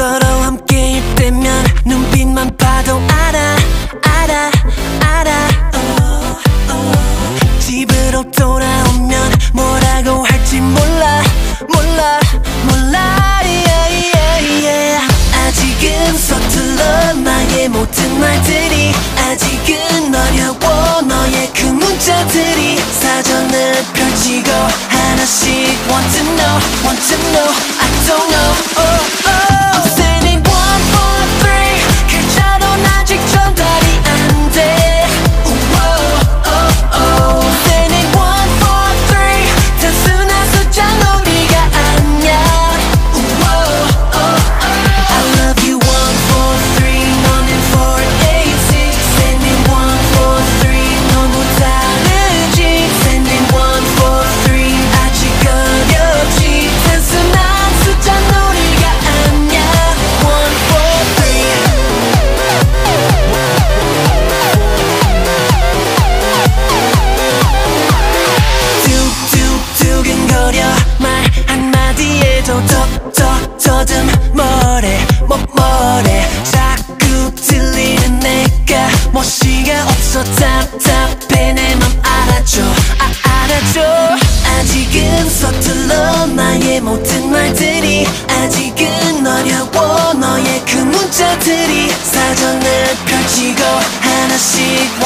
서로 함께일 때면 눈빛만 봐도 알아 알아 알아 oh, oh. 집으로 돌아오면 뭐라고 할지 몰라 몰라 몰라 yeah, yeah, yeah. 아직은 서툴러 나의 모든 말들이 아직은 어려워 너의 그 문자들이 사전을 펼치고 하나씩 want to know want to know I don't know oh.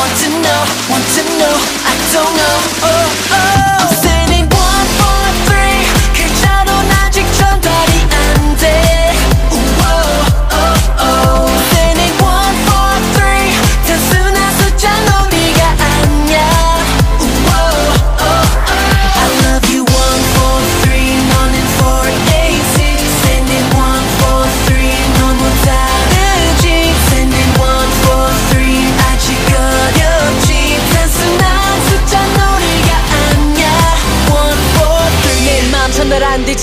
want to know, want to know, I don't know, oh.